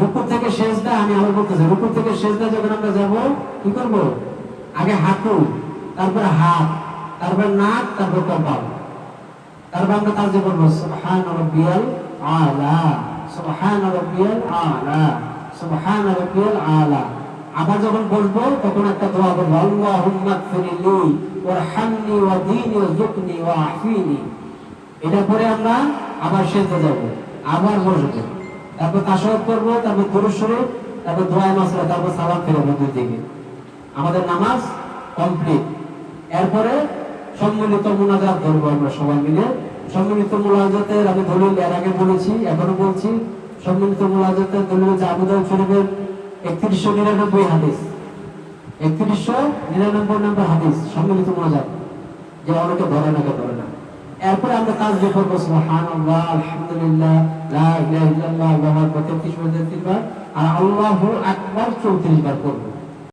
রুকু থেকে সেজদা, আমি আবার বলতেছি রুকু থেকে সেজদা যখন আমরা যাব, কি করব? আগে হাঁটু তারপর হাত, তারপর নাক, তারপর কপাল তারপর আমরা তাজে বলব সুবহান রাব্বিয়াল আলা সুবহান রাব্বিয়াল আলা সুবহান রাব্বিয়াল আলা। আবার যখন বলব তখন একটা দোয়া করব, আল্লাহুম্মা গফিরলি ওয়ারহামনি ওয়াদিনি ওয়াজুকনি ওয়াআফিনি। এটা পরে আমরা আবার সেজদা যাব, আবার বসবো। তারপর তাশাহুদ করব তারপর দুরূদ শরীফ, তারপর দোয়া মাসলা তারপর সালাম ফেরাবো দুই দিকে আমাদের নামাজ কমপ্লিট এরপরে সম্মিলিত মোনাজাত ধরবো আমরা সবাই মিলে। সম্মিলিত মোনাজাতের আমি দলিল এর আগে বলেছি, এখনও বলছি, সম্মিলিত মোনাজাতের দলিল দাউদ শরীফের একত্রিশশো নিরানব্বই হাদিস। একত্রিশশো নিরানব্বই নম্বর হাদিস, সম্মিলিত মোনাজাত। যে অনেকে ধরে না কেউ আমরা তাসবিহ করব সুবহানাল্লাহ, আলহামদুলিল্লাহ, লা ইলাহা ইল্লাল্লাহ, আল্লাহু আকবার 33 বার 33 বার, আর আল্লাহু আকবার 34 বার করব